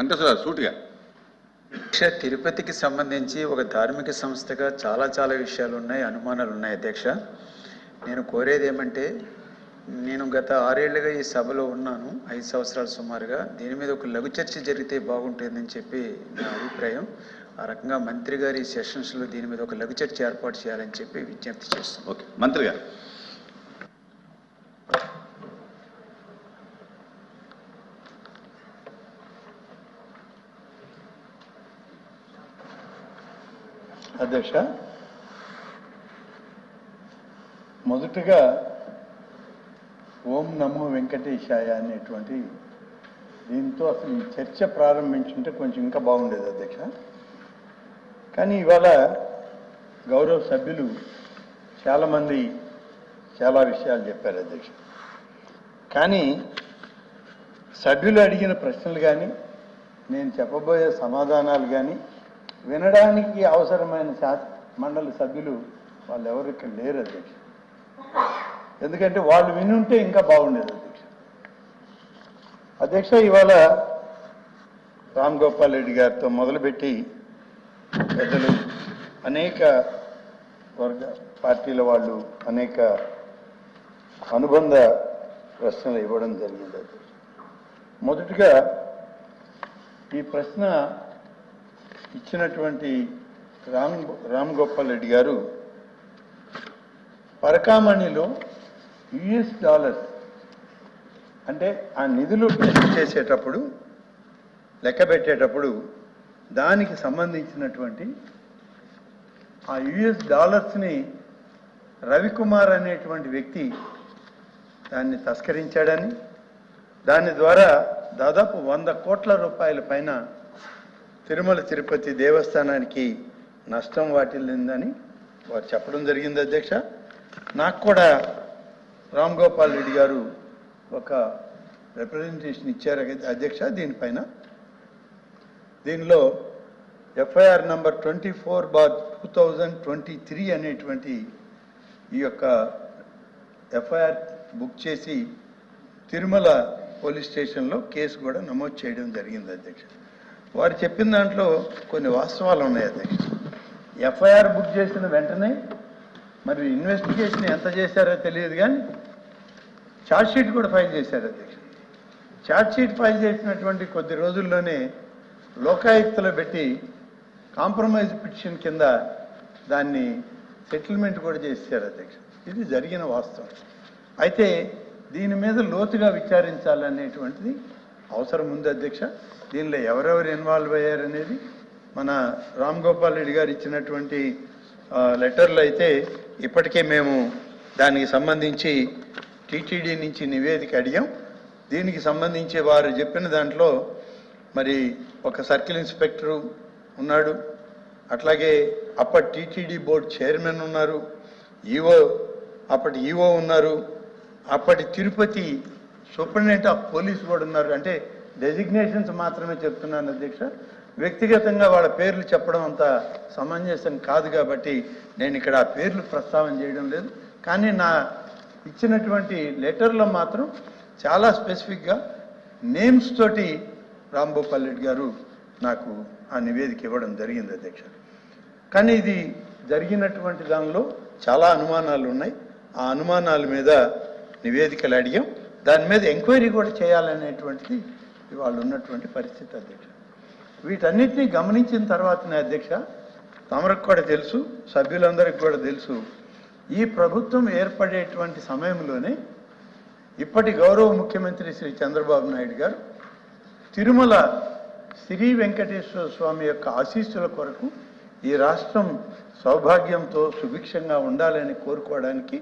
అంటే సార్ సూటిగా. అధ్యక్ష తిరుపతికి సంబంధించి ఒక ధార్మిక సంస్థగా చాలా చాలా విషయాలు ఉన్నాయి అనుమానాలు ఉన్నాయి అధ్యక్ష. నేను కోరేది ఏమంటే నేను గత ఆరేళ్ళుగా ఈ సభలో ఉన్నాను ఐదు సంవత్సరాలు సుమారుగా. దీని మీద ఒక లఘు చర్చ జరిగితే బాగుంటుందని చెప్పి నా అభిప్రాయం. ఆ రకంగా మంత్రి గారి సెషన్స్లో దీని మీద ఒక లఘు చర్చ ఏర్పాటు చేయాలని చెప్పి విజ్ఞప్తి చేస్తున్నాను. ఓకే. మంత్రి గారు. అధ్యక్ష. మొదటగా ఓం నమో వెంకటేశాయ అనేటువంటి దీంతో అసలు ఈ చర్చ ప్రారంభించుంటే కొంచెం ఇంకా బాగుండేది అధ్యక్ష. కానీ ఇవాళ గౌరవ సభ్యులు చాలామంది చాలా విషయాలు చెప్పారు అధ్యక్ష. కానీ సభ్యులు అడిగిన ప్రశ్నలు కానీ నేను చెప్పబోయే సమాధానాలు కానీ వినడానికి అవసరమైన శాస మండలి సభ్యులు వాళ్ళు ఎవరు ఇక్కడ లేరు అధ్యక్ష. ఎందుకంటే వాళ్ళు వినుంటే ఇంకా బాగుండేది అధ్యక్ష. అధ్యక్ష ఇవాళ రామ్ గోపాల్ రెడ్డి గారితో మొదలుపెట్టి పెద్దలు అనేక వర్గ పార్టీల వాళ్ళు అనేక అనుబంధ ప్రశ్నలు ఇవ్వడం జరిగింది అధ్యక్ష. మొదటిగా ఈ ప్రశ్న ఇచ్చినటువంటి రామ్ రామ్ గోపాల్ రెడ్డి గారు పరకామణిలో యుఎస్ డాలర్స్ అంటే ఆ నిధులు టెస్ట్ చేసేటప్పుడు లెక్క పెట్టేటప్పుడు దానికి సంబంధించినటువంటి ఆ యుఎస్ డాలర్స్ని రవికుమార్ అనేటువంటి వ్యక్తి దాన్ని తస్కరించాడని దాని ద్వారా దాదాపు వంద కోట్ల రూపాయల పైన తిరుమల తిరుపతి దేవస్థానానికి నష్టం వాటిల్లిందని వారు చెప్పడం జరిగింది అధ్యక్ష. నాకు కూడా రామ్ గోపాల్ రెడ్డి గారు ఒక రిప్రజెంటేషన్ ఇచ్చారు అధ్యక్ష దీనిపైన. దీనిలో FIR number twenty four bar two thousand twenty three అనేటువంటి ఈ యొక్క ఎఫ్ఐఆర్ బుక్ చేసి తిరుమల పోలీస్ స్టేషన్లో కేసు కూడా నమోదు చేయడం జరిగింది అధ్యక్ష. వారు చెప్పిన దాంట్లో కొన్ని వాస్తవాలు ఉన్నాయి అధ్యక్ష ఎఫ్ఐఆర్ బుక్ చేసిన వెంటనే మరి ఇన్వెస్టిగేషన్ ఎంత చేశారో తెలియదు కానీ ఛార్జ్ షీట్ కూడా ఫైల్ చేశారు అధ్యక్ష. ఛార్జ్ షీట్ ఫైల్ చేసినటువంటి కొద్ది రోజుల్లోనే లోకాయుక్తలో పెట్టి కాంప్రమైజ్ పిటిషన్ కింద దాన్ని సెటిల్మెంట్ కూడా చేశారు అధ్యక్ష. ఇది జరిగిన వాస్తవం. అయితే దీని మీద లోతుగా విచారించాలనేటువంటిది అవసరం ఉంది అధ్యక్ష. దీనిలో ఎవరెవరు ఇన్వాల్వ్ అయ్యారనేది మన రామ్ గోపాల్ రెడ్డి గారు ఇచ్చినటువంటి లెటర్లు అయితే ఇప్పటికే మేము దానికి సంబంధించి టీటీడీ నుంచి నివేదిక అడిగాం. దీనికి సంబంధించి వారు చెప్పిన దాంట్లో మరి ఒక సర్కిల్ ఇన్స్పెక్టరు ఉన్నాడు. అట్లాగే అప్పటి టీటీడీ బోర్డు చైర్మన్ ఉన్నారు. ఈఓ అప్పటి ఈఓ ఉన్నారు. అప్పటి తిరుపతి సూపరింటెండెంట్ ఆఫ్ పోలీస్ కూడా ఉన్నారు. అంటే డెసిగ్నేషన్స్ మాత్రమే చెప్తున్నాను అధ్యక్ష. వ్యక్తిగతంగా వాళ్ళ పేర్లు చెప్పడం అంత సమంజసం కాదు కాబట్టి నేను ఇక్కడ ఆ పేర్లు ప్రస్తావన చేయడం లేదు. కానీ నా ఇచ్చినటువంటి లెటర్లో మాత్రం చాలా స్పెసిఫిక్గా నేమ్స్ తోటి రాంభూపాల్ రెడ్డి గారు నాకు ఆ నివేదిక ఇవ్వడం జరిగింది అధ్యక్ష. కానీ ఇది జరిగినటువంటి దానిలో చాలా అనుమానాలు ఉన్నాయి. ఆ అనుమానాల మీద నివేదికలు అడిగాం. దాని మీద ఎంక్వైరీ కూడా చేయాలనేటువంటిది ఇవాళ ఉన్నటువంటి పరిస్థితి అధ్యక్ష. వీటన్నిటినీ గమనించిన తర్వాతనే అధ్యక్ష తమరకు కూడా తెలుసు సభ్యులందరికి కూడా తెలుసు ఈ ప్రభుత్వం ఏర్పడేటువంటి సమయంలోనే ఇప్పటి గౌరవ ముఖ్యమంత్రి శ్రీ చంద్రబాబు నాయుడు గారు తిరుమల శ్రీ వెంకటేశ్వర స్వామి యొక్క ఆశీస్సుల కొరకు ఈ రాష్ట్రం సౌభాగ్యంతో సుభిక్షంగా ఉండాలని కోరుకోవడానికి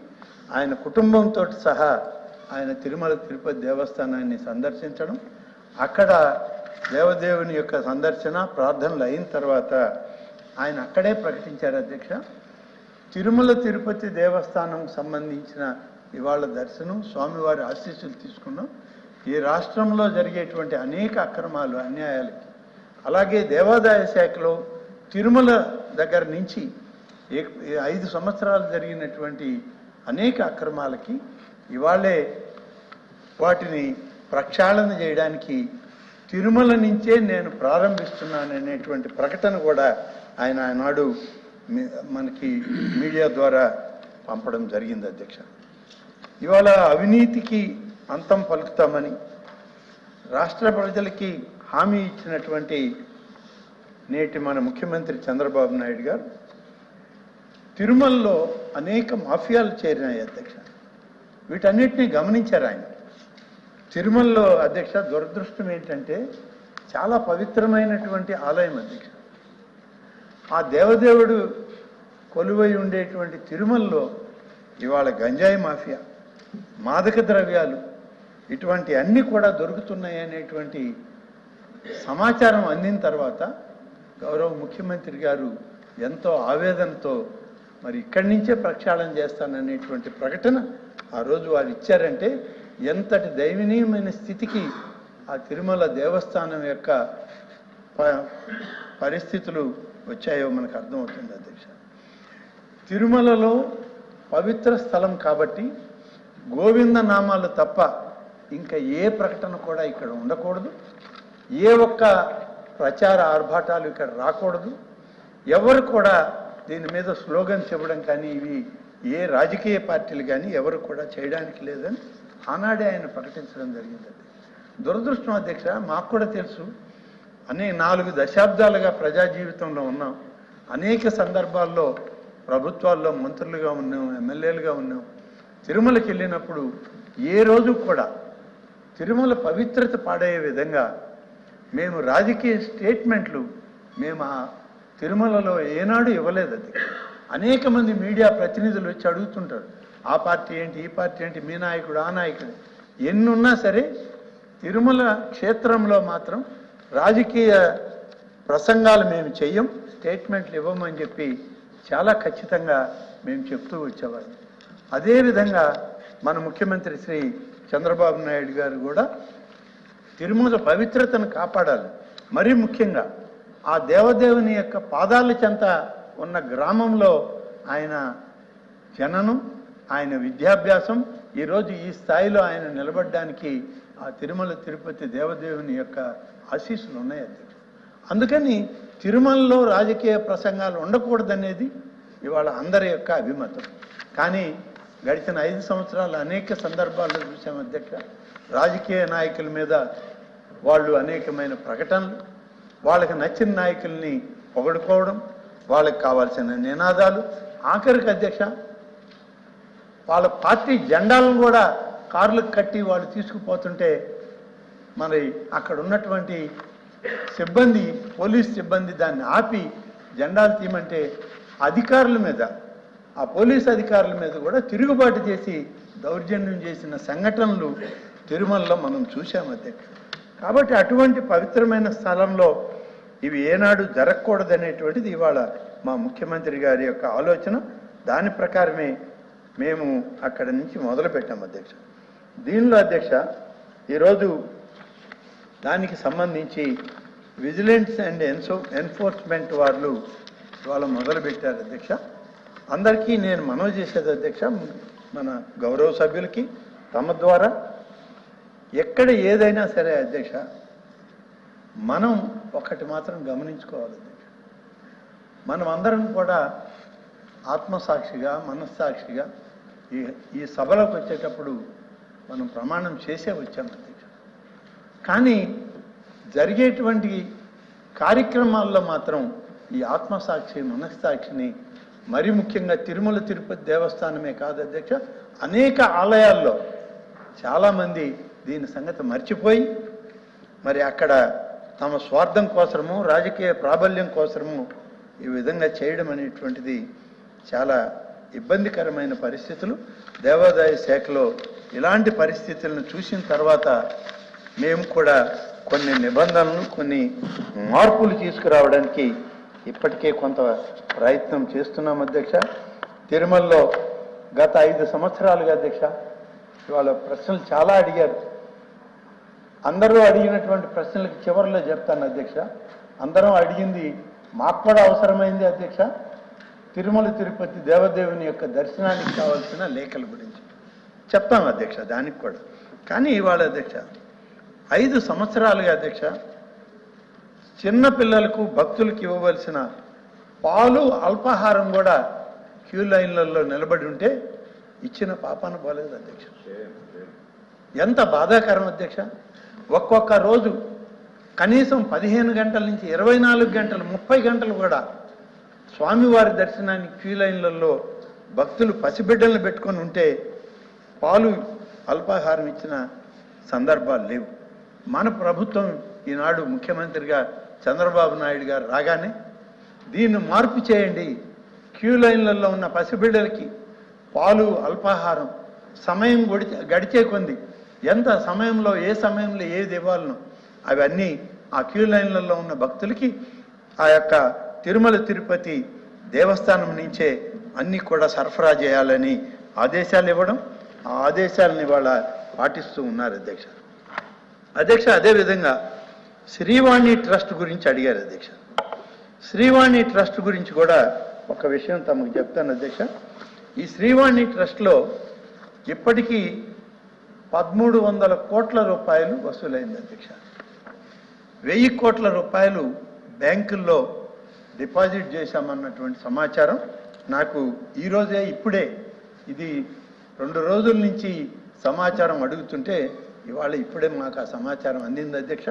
ఆయన కుటుంబంతో సహా ఆయన తిరుమల తిరుపతి దేవస్థానాన్ని సందర్శించడం అక్కడ దేవదేవుని యొక్క సందర్శన ప్రార్థనలు అయిన తర్వాత ఆయన అక్కడే ప్రకటించారు అధ్యక్ష. తిరుమల తిరుపతి దేవస్థానం సంబంధించిన ఇవాళ దర్శనం స్వామివారి ఆశీస్సులు తీసుకున్నాం. ఈ రాష్ట్రంలో జరిగేటువంటి అనేక అక్రమాలు అన్యాయాలకి అలాగే దేవాదాయ శాఖలో తిరుమల దగ్గర నుంచి ఏ- ఐదు సంవత్సరాలు జరిగినటువంటి అనేక అక్రమాలకి ఇవాళే వాటిని ప్రక్షాళన చేయడానికి తిరుమల నుంచే నేను ప్రారంభిస్తున్నాను అనేటువంటి ప్రకటన కూడా ఆయన ఆనాడు మనకి మీడియా ద్వారా పంపడం జరిగింది అధ్యక్ష. ఇవాళ అవినీతికి అంతం పలుకుతామని రాష్ట్ర ప్రజలకి హామీ ఇచ్చినటువంటి నేటి మన ముఖ్యమంత్రి చంద్రబాబు నాయుడు గారు తిరుమలలో అనేక మాఫియాలు చేరినాయి అధ్యక్ష. వీటన్నిటినీ గమనించారు ఆయన. తిరుమలలో అధ్యక్ష దురదృష్టం ఏంటంటే చాలా పవిత్రమైనటువంటి ఆలయం అధ్యక్ష. ఆ దేవదేవుడు కొలువై ఉండేటువంటి తిరుమలలో ఇవాళ గంజాయి మాఫియా మాదక ద్రవ్యాలు ఇటువంటి అన్నీ కూడా దొరుకుతున్నాయి అనేటువంటి సమాచారం అందిన తర్వాత గౌరవ ముఖ్యమంత్రి గారు ఎంతో ఆవేదనతో మరి ఇక్కడి నుంచే ప్రక్షాళన చేస్తాననేటువంటి ప్రకటన ఆ రోజు వారు ఇచ్చారంటే ఎంతటి దైవనీయమైన స్థితికి ఆ తిరుమల దేవస్థానం యొక్క ప- పరిస్థితులు వచ్చాయో మనకు అర్థమవుతుంది అధ్యక్ష. తిరుమలలో పవిత్ర స్థలం కాబట్టి గోవింద నామాలు తప్ప ఇంకా ఏ ప్రకటన కూడా ఇక్కడ ఉండకూడదు. ఏ ఒక్క ప్రచార ఆర్భాటాలు ఇక్కడ రాకూడదు. ఎవరు కూడా దీని మీద స్లోగన్ చెప్పడం కానీ ఇవి ఏ రాజకీయ పార్టీలు కానీ ఎవరు కూడా చేయడానికి లేదని ఆనాడే ఆయన ప్రకటించడం జరిగింది. దురదృష్టం అధ్యక్ష మాకు కూడా తెలుసు. అనే నాలుగు దశాబ్దాలుగా ప్రజా జీవితంలో ఉన్నాం. అనేక సందర్భాల్లో ప్రభుత్వాల్లో మంత్రులుగా ఉన్నాం ఎమ్మెల్యేలుగా ఉన్నాం. తిరుమలకి వెళ్ళినప్పుడు ఏ రోజు కూడా తిరుమల పవిత్రత పాడయ్యే విధంగా మేము రాజకీయ స్టేట్మెంట్లు మేము ఆ తిరుమలలో ఏనాడు ఇవ్వలేదు అది అనేక మంది మీడియా ప్రతినిధులు వచ్చి అడుగుతుంటారు ఆ పార్టీ ఏంటి ఈ పార్టీ ఏంటి మీ నాయకుడు ఆ నాయకుడు? ఎన్ని ఉన్నా సరే తిరుమల క్షేత్రంలో మాత్రం రాజకీయ ప్రసంగాలు మేము చెయ్యం స్టేట్మెంట్లు ఇవ్వమని చెప్పి చాలా ఖచ్చితంగా మేము చెప్తూ వచ్చేవాళ్ళం. అదేవిధంగా మన ముఖ్యమంత్రి శ్రీ చంద్రబాబు నాయుడు గారు కూడా తిరుమల పవిత్రతను కాపాడాలి. మరీ ముఖ్యంగా ఆ దేవదేవుని యొక్క పాదాల చెంత ఉన్న గ్రామంలో ఆయన జననం ఆయన విద్యాభ్యాసం ఈరోజు ఈ స్థాయిలో ఆయన నిలబడడానికి ఆ తిరుమల తిరుపతి దేవదేవుని యొక్క ఆశీస్సులు ఉన్నాయి అధ్యక్షుడు. అందుకని తిరుమలలో రాజకీయ ప్రసంగాలు ఉండకూడదనేది ఇవాళ అందరి యొక్క అభిమతం. కానీ గడిచిన ఐదు సంవత్సరాలు అనేక సందర్భాల్లో చూసాం అధ్యక్ష రాజకీయ నాయకుల మీద వాళ్ళు అనేకమైన ప్రకటనలు వాళ్ళకి నచ్చిన నాయకుల్ని పొగడుకోవడం వాళ్ళకి కావాల్సిన నినాదాలు. ఆఖరికి అధ్యక్ష వాళ్ళ పార్టీ జెండాలను కూడా కార్లకు కట్టి వాళ్ళు తీసుకుపోతుంటే మరి అక్కడ ఉన్నటువంటి సిబ్బంది పోలీస్ సిబ్బంది దాన్ని ఆపి జెండాలు తీయమంటే అధికారుల మీద ఆ పోలీస్ అధికారుల మీద కూడా తిరుగుబాటు చేసి దౌర్జన్యం చేసిన సంఘటనలు తిరుమలలో మనం చూసాం అధ్యక్ష. కాబట్టి అటువంటి పవిత్రమైన స్థలంలో ఇవి ఏనాడు జరగకూడదనేటువంటిది ఇవాళ మా ముఖ్యమంత్రి గారి యొక్క ఆలోచన. దాని ప్రకారమే మేము అక్కడ నుంచి మొదలుపెట్టాము అధ్యక్ష. దీనిలో అధ్యక్ష ఈరోజు దానికి సంబంధించి విజిలెన్స్ అండ్ ఎన్సో ఎన్ఫోర్స్మెంట్ వాళ్ళు ఇవాళ మొదలుపెట్టారు అధ్యక్ష. అందరికీ నేను మనవి చేసేది అధ్యక్ష మన గౌరవ సభ్యులకి తమ ద్వారా. ఎక్కడ ఏదైనా సరే అధ్యక్ష మనం ఒక్కటి మాత్రం గమనించుకోవాలి. మనం అందరం కూడా ఆత్మసాక్షిగా మనస్సాక్షిగా ఈ ఈ సభలోకి వచ్చేటప్పుడు మనం ప్రమాణం చేసే వచ్చాం అధ్యక్ష కానీ జరిగేటువంటి కార్యక్రమాల్లో మాత్రం ఈ ఆత్మసాక్షి మనస్సాక్షిని మరి ముఖ్యంగా తిరుమల తిరుపతి దేవస్థానమే కాదు అధ్యక్ష అనేక ఆలయాల్లో చాలామంది దీని సంగతి మర్చిపోయి మరి అక్కడ తమ స్వార్థం కోసము రాజకీయ ప్రాబల్యం కోసము ఈ విధంగా చేయడం అనేటువంటిది చాలా ఇబ్బందికరమైన పరిస్థితులు. దేవాదాయ శాఖలో ఇలాంటి పరిస్థితులను చూసిన తర్వాత మేము కూడా కొన్ని నిబంధనలు కొన్ని మార్పులు తీసుకురావడానికి ఇప్పటికే కొంత ప్రయత్నం చేస్తున్నాం అధ్యక్ష. తిరుమలలో గత ఐదు సంవత్సరాలుగా అధ్యక్ష ఇవాళ ప్రశ్నలు చాలా అడిగారు. అందరూ అడిగినటువంటి ప్రశ్నలకు చివరిలో చెప్తాను అధ్యక్ష. అందరం అడిగింది మాకు కూడా అవసరమైంది అధ్యక్ష. తిరుమల తిరుపతి దేవదేవుని యొక్క దర్శనానికి కావాల్సిన లేఖల గురించి చెప్తాం అధ్యక్ష దానికి కూడా. కానీ ఇవాళ అధ్యక్ష ఐదు సంవత్సరాలుగా అధ్యక్ష చిన్న పిల్లలకు భక్తులకు ఇవ్వవలసిన పాలు అల్పాహారం కూడా క్యూ లైన్లలో నిలబడి ఉంటే ఇచ్చిన పాపాన పోలేదు అధ్యక్ష. ఎంత బాధాకరం అధ్యక్ష? ఒక్కొక్క రోజు కనీసం పదిహేను గంటల నుంచి ఇరవై నాలుగు గంటలు ముప్పై గంటలు కూడా స్వామివారి దర్శనానికి క్యూ లైన్లలో భక్తులు పసిబిడ్డలను పెట్టుకొని ఉంటే పాలు అల్పాహారం ఇచ్చిన సందర్భాలు లేవు. మన ప్రభుత్వం ఈనాడు ముఖ్యమంత్రిగా చంద్రబాబు నాయుడు గారు రాగానే దీన్ని మార్పు చేయండి. క్యూ లైన్లలో ఉన్న పసిబిడ్డలకి పాలు అల్పాహారం సమయం గడిచే గడిచే కొంది. ఎంత సమయంలో ఏ సమయంలో ఏది ఇవ్వాలను అవన్నీ ఆ క్యూ లైన్లలో ఉన్న భక్తులకి ఆ యొక్క తిరుమల తిరుపతి దేవస్థానం నుంచే అన్నీ కూడా సరఫరా చేయాలని ఆదేశాలు ఇవ్వడం ఆ ఆదేశాలను ఇవాళ పాటిస్తూ ఉన్నారు అధ్యక్ష. అధ్యక్ష అదేవిధంగా శ్రీవాణి ట్రస్ట్ గురించి అడిగారు అధ్యక్ష. శ్రీవాణి ట్రస్ట్ గురించి కూడా ఒక విషయం తమకు చెప్తాను అధ్యక్ష. ఈ శ్రీవాణి ట్రస్ట్లో ఇప్పటికీ పదమూడు వందల కోట్ల రూపాయలు వసూలైంది అధ్యక్ష. వెయ్యి కోట్ల రూపాయలు బ్యాంకుల్లో డిపాజిట్ చేశామన్నటువంటి సమాచారం నాకు ఈరోజే ఇప్పుడే ఇది రెండు రోజుల నుంచి సమాచారం అడుగుతుంటే ఇవాళ ఇప్పుడే మాకు ఆ సమాచారం అందింది అధ్యక్ష.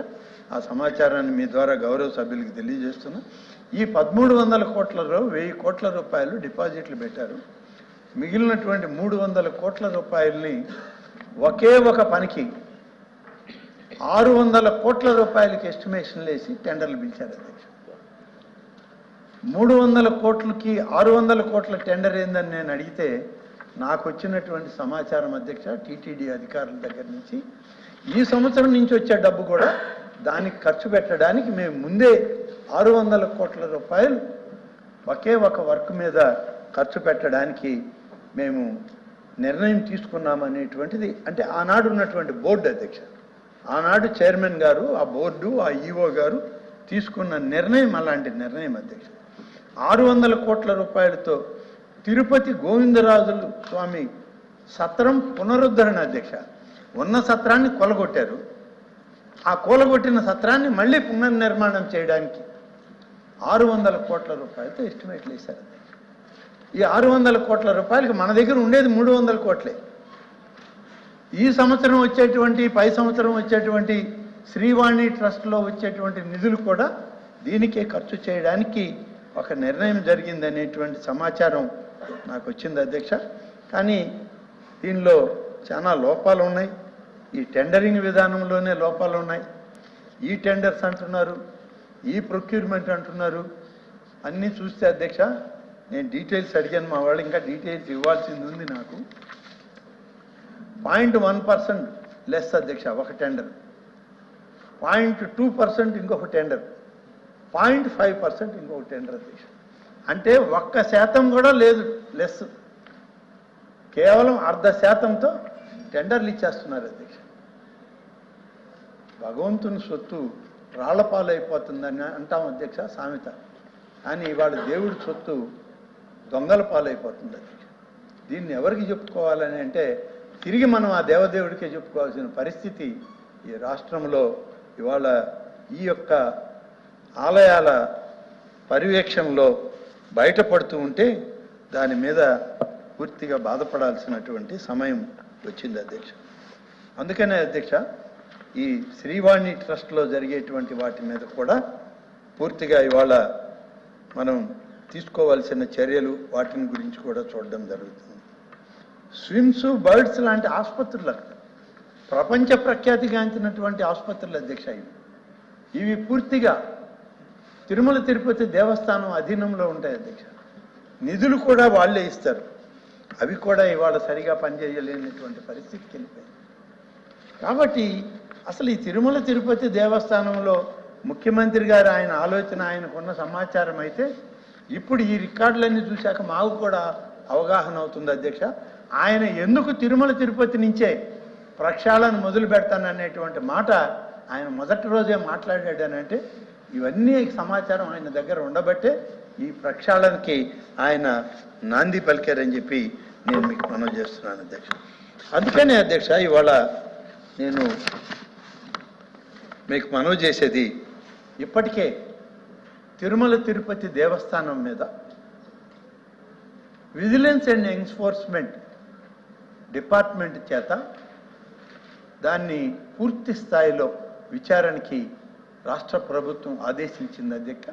ఆ సమాచారాన్ని మీ ద్వారా గౌరవ సభ్యులకు తెలియజేస్తున్నా. ఈ పదమూడు వందల కోట్లలో వెయ్యి కోట్ల రూపాయలు డిపాజిట్లు పెట్టారు. మిగిలినటువంటి మూడు వందల కోట్ల రూపాయల్ని ఒకే ఒక పనికి ఆరు వందల కోట్ల రూపాయలకి ఎస్టిమేషన్లు వేసి టెండర్లు పిలిచారు అధ్యక్ష. మూడు వందల కోట్లకి ఆరు వందల కోట్ల టెండర్ ఏందని నేను అడిగితే నాకు వచ్చినటువంటి సమాచారం అధ్యక్ష టీటీడీ అధికారుల దగ్గర నుంచి ఈ సంవత్సరం నుంచి వచ్చే డబ్బు కూడా దానికి ఖర్చు పెట్టడానికి మేము ముందే ఆరు వందల కోట్ల రూపాయలు ఒకే ఒక వర్క్ మీద ఖర్చు పెట్టడానికి మేము నిర్ణయం తీసుకున్నామనేటువంటిది అంటే ఆనాడు ఉన్నటువంటి బోర్డు అధ్యక్ష ఆనాడు చైర్మన్ గారు ఆ బోర్డు ఆ ఈఓ గారు తీసుకున్న నిర్ణయం అలాంటి నిర్ణయం అధ్యక్ష. ఆరు వందల కోట్ల రూపాయలతో తిరుపతి గోవిందరాజులు స్వామి సత్రం పునరుద్ధరణ అధ్యక్ష. ఉన్న సత్రాన్ని కొలగొట్టారు. ఆ కూలగొట్టిన సత్రాన్ని మళ్ళీ పునర్నిర్మాణం చేయడానికి ఆరు వందల కోట్ల రూపాయలతో ఎస్టిమేట్లు వేశారు. ఈ ఆరు వందల కోట్ల రూపాయలకి మన దగ్గర ఉండేది మూడు వందల కోట్లే. ఈ సంవత్సరం వచ్చేటువంటి పై సంవత్సరం వచ్చేటువంటి శ్రీవాణి ట్రస్ట్లో వచ్చేటువంటి నిధులు కూడా దీనికే ఖర్చు చేయడానికి ఒక నిర్ణయం జరిగిందనేటువంటి సమాచారం నాకు వచ్చింది అధ్యక్ష. కానీ దీనిలో చాలా లోపాలు ఉన్నాయి. ఈ టెండరింగ్ విధానంలోనే లోపాలు ఉన్నాయి. ఈ టెండర్స్ అంటున్నారు ఈ ప్రొక్యూర్మెంట్ అంటున్నారు. అన్నీ చూస్తే అధ్యక్ష నేను డీటెయిల్స్ అడిగాను మా వాళ్ళు ఇంకా డీటెయిల్స్ ఇవ్వాల్సింది ఉంది నాకు. పాయింట్ వన్ పర్సెంట్ లెస్ అధ్యక్ష ఒక టెండర్ పాయింట్ టూ పర్సెంట్ ఇంకొక టెండర్ పాయింట్ ఫైవ్ పర్సెంట్ ఇంకొక టెండర్ అధ్యక్ష. అంటే ఒక్క శాతం కూడా లేదు లెస్ కేవలం అర్ధ శాతంతో టెండర్లు ఇచ్చేస్తున్నారు అధ్యక్ష. భగవంతుని సొత్తు రాళ్ళపాలైపోతుందని అంటాం అధ్యక్ష సామెత. కానీ ఇవాళ దేవుడి సొత్తు దొంగల పాలైపోతుంది అధ్యక్ష దీన్ని ఎవరికి చెప్పుకోవాలని అంటే తిరిగి మనం ఆ దేవదేవుడికే చెప్పుకోవాల్సిన పరిస్థితి ఈ రాష్ట్రంలో ఇవాళ ఈ యొక్క ఆలయాల పర్యవేక్షణలో బయటపడుతూ ఉంటే దాని మీద పూర్తిగా బాధపడాల్సినటువంటి సమయం వచ్చింది అధ్యక్ష. అందుకనే అధ్యక్ష ఈ శ్రీవాణి ట్రస్ట్లో జరిగేటువంటి వాటి మీద కూడా పూర్తిగా ఇవాళ మనం తీసుకోవాల్సిన చర్యలు వాటిని గురించి కూడా చూడడం జరుగుతుంది. స్విమ్స్ బర్డ్స్ లాంటి ఆసుపత్రులు అక్కడ ప్రపంచ ప్రఖ్యాతిగాంచినటువంటి ఆసుపత్రులు అధ్యక్ష ఇవి ఇవి పూర్తిగా తిరుమల తిరుపతి దేవస్థానం అధీనంలో ఉంటాయి అధ్యక్ష నిధులు కూడా వాళ్ళే ఇస్తారు. అవి కూడా ఇవాళ సరిగా పనిచేయలేనటువంటి పరిస్థితికి వెళ్ళిపోయింది కాబట్టి అసలు ఈ తిరుమల తిరుపతి దేవస్థానంలో ముఖ్యమంత్రి గారు ఆయన ఆలోచన ఆయనకున్న సమాచారం అయితే ఇప్పుడు ఈ రికార్డులన్నీ చూశాక మాకు కూడా అవగాహన అవుతుంది అధ్యక్ష. ఆయన ఎందుకు తిరుమల తిరుపతి నుంచే ప్రక్షాళన మొదలు పెడతాననేటువంటి మాట ఆయన మొదటి రోజే మాట్లాడాడనంటే ఇవన్నీ సమాచారం ఆయన దగ్గర ఉండబట్టే ఈ ప్రక్షాళనకి ఆయన నాంది పలికారని చెప్పి నేను మీకు మనవి చేస్తున్నాను అధ్యక్ష. అందుకనే అధ్యక్ష ఇవాళ నేను మీకు మనవి చేసేది ఇప్పటికే తిరుమల తిరుపతి దేవస్థానం మీద విజిలెన్స్ అండ్ ఎన్ఫోర్స్మెంట్ డిపార్ట్మెంట్ చేత దాన్ని పూర్తి స్థాయిలో విచారణకి రాష్ట్ర ప్రభుత్వం ఆదేశించింది. అధ్యక్ష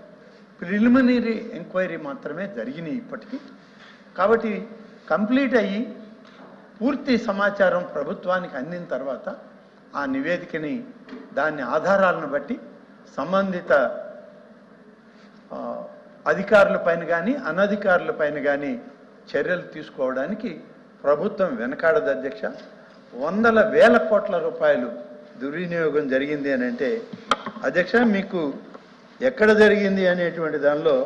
ప్రిలిమినరీ ఎంక్వైరీ మాత్రమే జరిగినాయి ఇప్పటికీ. కాబట్టి కంప్లీట్ అయ్యి పూర్తి సమాచారం ప్రభుత్వానికి అందిన తర్వాత ఆ నివేదికని దాని ఆధారాలను బట్టి సంబంధిత అధికారుల పైన కానీ అనధికారుల పైన కానీ చర్యలు తీసుకోవడానికి ప్రభుత్వం వెనకాడదు అధ్యక్ష. వందల వేల కోట్ల రూపాయలు దుర్వినియోగం జరిగింది అని అంటే అధ్యక్ష మీకు ఎక్కడ జరిగింది అనేటువంటి దానిలో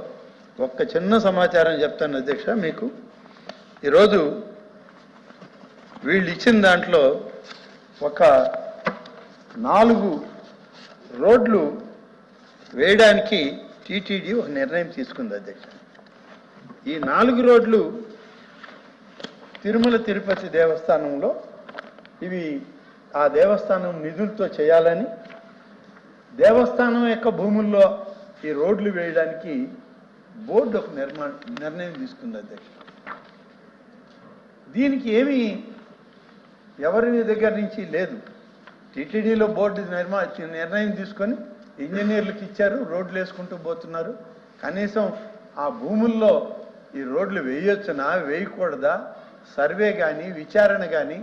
ఒక్క చిన్న సమాచారం చెప్తాను అధ్యక్ష మీకు. ఈరోజు వీళ్ళు ఇచ్చిన దాంట్లో ఒక నాలుగు రోడ్లు వేయడానికి టీటీడీ ఒక నిర్ణయం తీసుకుంది అధ్యక్ష. ఈ నాలుగు రోడ్లు తిరుమల తిరుపతి దేవస్థానంలో ఇవి ఆ దేవస్థానం నిధులతో చేయాలని దేవస్థానం యొక్క భూముల్లో ఈ రోడ్లు వేయడానికి బోర్డు ఒక నిర్మా నిర్ణయం తీసుకుంది అధ్యక్ష. దీనికి ఏమి ఎవరి దగ్గర నుంచి లేదు. టీటీడీలో బోర్డు నిర్మా నిర్ణయం తీసుకొని ఇంజనీర్లకు ఇచ్చారు రోడ్లు వేసుకుంటూ పోతున్నారు. కనీసం ఆ భూముల్లో ఈ రోడ్లు వేయొచ్చునా వేయకూడదా? సర్వే కానీ విచారణ కానీ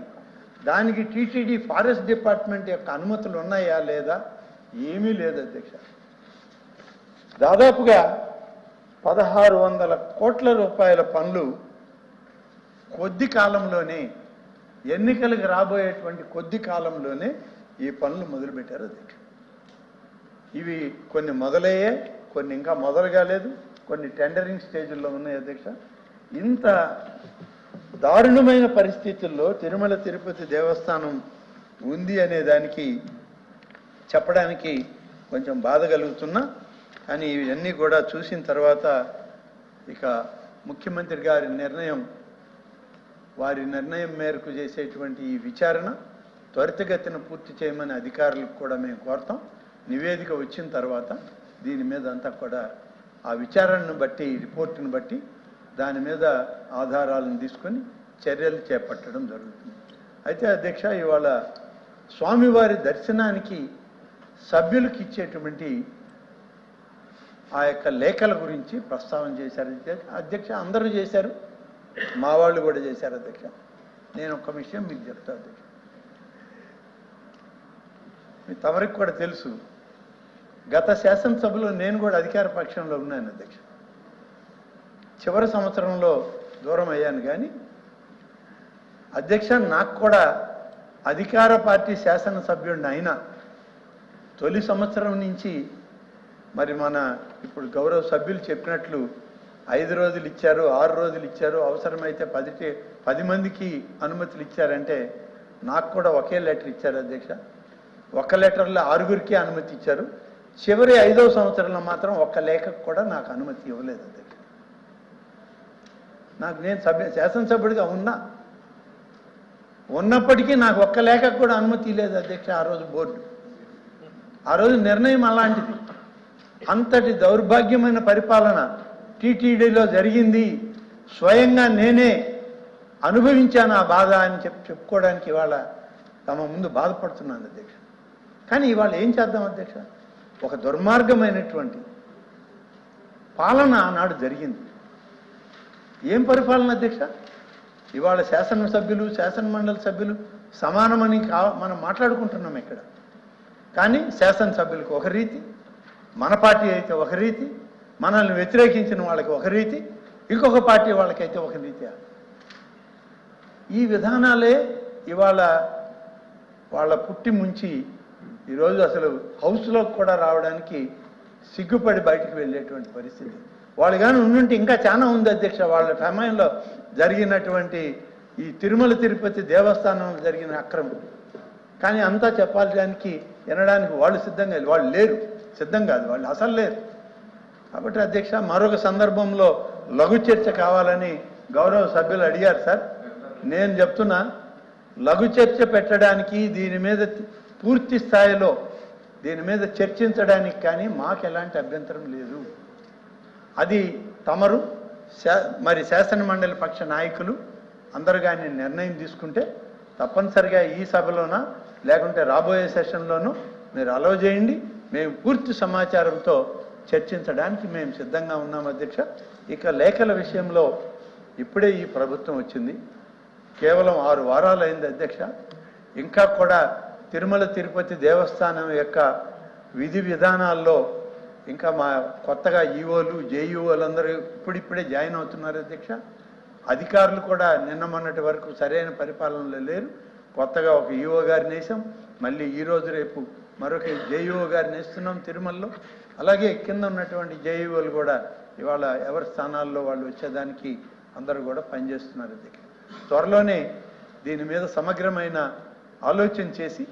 దానికి టీటీడీ ఫారెస్ట్ డిపార్ట్మెంట్ యొక్క అనుమతులు ఉన్నాయా లేదా? ఏమీ లేదు అధ్యక్ష. దాదాపుగా పదహారు వందల కోట్ల రూపాయల పనులు కొద్ది కాలంలోనే ఎన్నికలకు రాబోయేటువంటి కొద్ది కాలంలోనే ఈ పనులు మొదలుపెట్టారు అధ్యక్ష. ఇవి కొన్ని మొదలయ్యే కొన్ని ఇంకా మొదలు కాలేదు కొన్ని టెండరింగ్ స్టేజ్లో ఉన్నాయి అధ్యక్ష. ఇంత దారుణమైన పరిస్థితుల్లో తిరుమల తిరుపతి దేవస్థానం ఉంది అనే దానికి చెప్పడానికి కొంచెం బాధ కలుగుతున్నా. కానీ ఇవన్నీ కూడా చూసిన తర్వాత ఇక ముఖ్యమంత్రి గారి నిర్ణయం వారి నిర్ణయం మేరకు చేసేటువంటి ఈ విచారణ త్వరితగతిన పూర్తి చేయమని అధికారులకు కూడా మేము కోరుతాం. నివేదిక వచ్చిన తర్వాత దీని మీద అంతా కూడా ఆ విచారణను బట్టి రిపోర్టును బట్టి దాని మీద ఆధారాలను తీసుకొని చర్యలు చేపట్టడం జరుగుతుంది. అయితే అధ్యక్ష ఇవాళ స్వామివారి దర్శనానికి సభ్యులకు ఇచ్చేటువంటి ఆ యొక్క లేఖల గురించి ప్రస్తావన చేశారు. అధ్యక్ష. అందరూ చేశారు. మా వాళ్ళు కూడా చేశారు అధ్యక్ష. నేను ఒక విషయం మీకు చెప్తా అధ్యక్ష. మీ తమరికి కూడా తెలుసు. గత శాసనసభలో నేను కూడా అధికార పక్షంలో ఉన్నాను అధ్యక్ష. చివరి సంవత్సరంలో దూరం అయ్యాను కానీ అధ్యక్ష నాకు కూడా అధికార పార్టీ శాసనసభ్యుడిని అయినా తొలి సంవత్సరం నుంచి మరి మన ఇప్పుడు గౌరవ సభ్యులు చెప్పినట్లు ఐదు రోజులు ఇచ్చారు ఆరు రోజులు ఇచ్చారు అవసరమైతే పది పది మందికి అనుమతులు ఇచ్చారంటే నాకు కూడా ఒకే లెటర్ ఇచ్చారు అధ్యక్ష. ఒక లెటర్లో ఆరుగురికి అనుమతి ఇచ్చారు. చివరి ఐదవ సంవత్సరంలో మాత్రం ఒక్క లేఖకు కూడా నాకు అనుమతి ఇవ్వలేదు అధ్యక్ష నాకు నేను సభ్య శాసనసభ్యుడిగా ఉన్నా. ఉన్నప్పటికీ నాకు ఒక్క లేఖకు కూడా అనుమతి లేదు అధ్యక్ష ఆ రోజు బోర్డు. ఆ రోజు నిర్ణయం అలాంటిది. అంతటి దౌర్భాగ్యమైన పరిపాలన టీటీడీలో జరిగింది. స్వయంగా నేనే అనుభవించాను ఆ బాధ అని చెప్పి చెప్పుకోవడానికి ఇవాళ తమ ముందు బాధపడుతున్నాను అధ్యక్ష. కానీ ఇవాళ ఏం చేద్దాం అధ్యక్ష? ఒక దుర్మార్గమైనటువంటి పాలన ఆనాడు జరిగింది. ఏం పరిపాలన అధ్యక్ష? ఇవాళ శాసనసభ్యులు శాసన మండలి సభ్యులు సమానమని కా మనం మాట్లాడుకుంటున్నాం ఇక్కడ. కానీ శాసనసభ్యులకు ఒక రీతి మన పార్టీ అయితే ఒక రీతి మనల్ని వ్యతిరేకించిన వాళ్ళకి ఒక రీతి ఇంకొక పార్టీ వాళ్ళకైతే ఒక రీతి. ఈ విధానాలే ఇవాళ వాళ్ళ పుట్టి ముంచి ఈరోజు అసలు హౌస్లోకి కూడా రావడానికి సిగ్గుపడి బయటికి వెళ్ళేటువంటి పరిస్థితి. వాళ్ళు కానీ ఉండుంటే ఇంకా చాలా ఉంది అధ్యక్ష. వాళ్ళ సమయంలో జరిగినటువంటి ఈ తిరుమల తిరుపతి దేవస్థానం జరిగిన అక్రమం. కానీ అంతా చెప్పాలడానికి వినడానికి వాళ్ళు సిద్ధంగా వాళ్ళు లేరు. సిద్ధం కాదు. వాళ్ళు అసలు లేరు. కాబట్టి అధ్యక్ష మరొక సందర్భంలో లఘు చర్చ కావాలని గౌరవ సభ్యులు అడిగారు సార్. నేను చెప్తున్నా లఘు చర్చ పెట్టడానికి దీని మీద పూర్తి స్థాయిలో దీని మీద చర్చించడానికి కానీ మాకు ఎలాంటి అభ్యంతరం లేదు. అది తమరు శా- మరి శాసన మండలి పక్ష నాయకులు అందరు కానీ నిర్ణయం తీసుకుంటే తప్పనిసరిగా ఈ సభలోన లేకుంటే రాబోయే సెషన్లోనూ మీరు అలవ చేయండి. మేము పూర్తి సమాచారంతో చర్చించడానికి మేము సిద్ధంగా ఉన్నాం అధ్యక్ష. ఇక లేఖల విషయంలో ఇప్పుడే ఈ ప్రభుత్వం వచ్చింది. కేవలం ఆరు వారాలు అయింది అధ్యక్ష. ఇంకా కూడా తిరుమల తిరుపతి దేవస్థానం యొక్క విధి విధానాల్లో ఇంకా మా కొత్తగా ఈఓలు జేఈఓలు అందరూ ఇప్పుడిప్పుడే జాయిన్ అవుతున్నారు అధ్యక్ష. అధికారులు కూడా నిన్న మొన్నటి వరకు సరైన పరిపాలనలో లేరు. కొత్తగా ఒక ఈఓ గారిని వేసాం మళ్ళీ ఈ రోజు రేపు మరొక జేఈఓ గారిని వేస్తున్నాం తిరుమలలో. అలాగే కింద ఉన్నటువంటి జేఈఓలు కూడా ఇవాళ ఎవరి స్థానాల్లో వాళ్ళు వచ్చేదానికి అందరూ కూడా పనిచేస్తున్నారు అధ్యక్ష. త్వరలోనే దీని మీద సమగ్రమైన ఆలోచన చేసి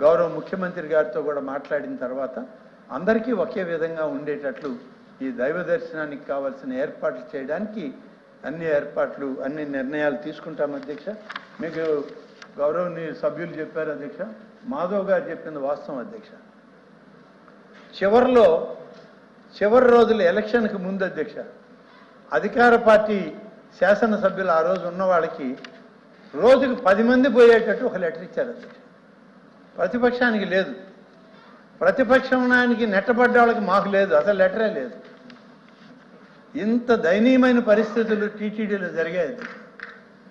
గౌరవ ముఖ్యమంత్రి గారితో కూడా మాట్లాడిన తర్వాత అందరికీ ఒకే విధంగా ఉండేటట్లు ఈ దైవ దర్శనానికి కావాల్సిన ఏర్పాట్లు చేయడానికి అన్ని ఏర్పాట్లు అన్ని నిర్ణయాలు తీసుకుంటాం అధ్యక్ష. మీకు గౌరవనీయ సభ్యులు చెప్పారు అధ్యక్ష. మాధవ్ గారు చెప్పింది వాస్తవం అధ్యక్ష. చివరిలో చివరి రోజులు ఎలక్షన్కి ముందు అధ్యక్ష అధికార పార్టీ శాసనసభ్యులు ఆ రోజు ఉన్న వాళ్ళకి రోజుకు పది మంది పోయేటట్టు ఒక లెటర్ ఇచ్చారు ప్రతిపక్షానికి లేదు. ప్రతిపక్షానికి నెట్టబడ్డ వాళ్ళకి మాకు లేదు. అసలు లెటరే లేదు. ఇంత దయనీయమైన పరిస్థితులు టీటీడీలో జరిగాయి.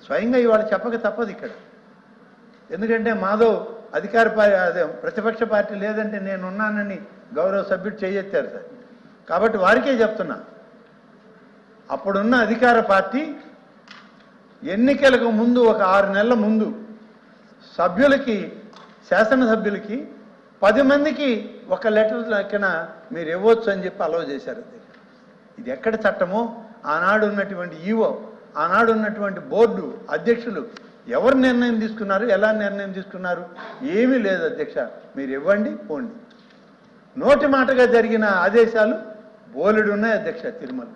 స్వయంగా ఇవాళ చెప్పక తప్పదు ఇక్కడ. ఎందుకంటే మాధవ్ అధికార పార్టీ అదే ప్రతిపక్ష పార్టీ లేదంటే నేనున్నానని గౌరవ సభ్యుడు చేయెత్తారు సార్. కాబట్టి వారికే చెప్తున్నా. అప్పుడున్న అధికార పార్టీ ఎన్నికలకు ముందు ఒక ఆరు నెలల ముందు సభ్యులకి శాసనసభ్యులకి పది మందికి ఒక లెటర్ లెక్కన మీరు ఇవ్వచ్చు అని చెప్పి అలవ్ చేశారు ఇది ఎక్కడ చట్టమో? ఆనాడు ఉన్నటువంటి ఈవో ఆనాడు ఉన్నటువంటి బోర్డు అధ్యక్షులు ఎవరు నిర్ణయం తీసుకున్నారు ఎలా నిర్ణయం తీసుకున్నారు? ఏమీ లేదు అధ్యక్ష. మీరు ఇవ్వండి పోండి. నోటి మాటగా జరిగిన ఆదేశాలు బోలెడు ఉన్నాయి అధ్యక్ష తిరుమల.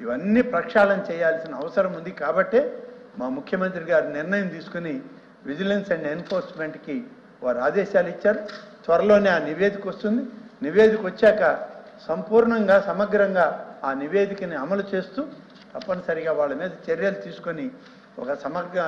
ఇవన్నీ ప్రక్షాళన చేయాల్సిన అవసరం ఉంది కాబట్టే మా ముఖ్యమంత్రి గారు నిర్ణయం తీసుకుని విజిలెన్స్ అండ్ ఎన్ఫోర్స్మెంట్కి వారు ఆదేశాలు ఇచ్చారు. త్వరలోనే ఆ నివేదిక వస్తుంది. నివేదిక వచ్చాక సంపూర్ణంగా సమగ్రంగా ఆ నివేదికని అమలు చేస్తూ తప్పనిసరిగా వాళ్ళ మీద చర్యలు తీసుకొని ఒక సమగ్ర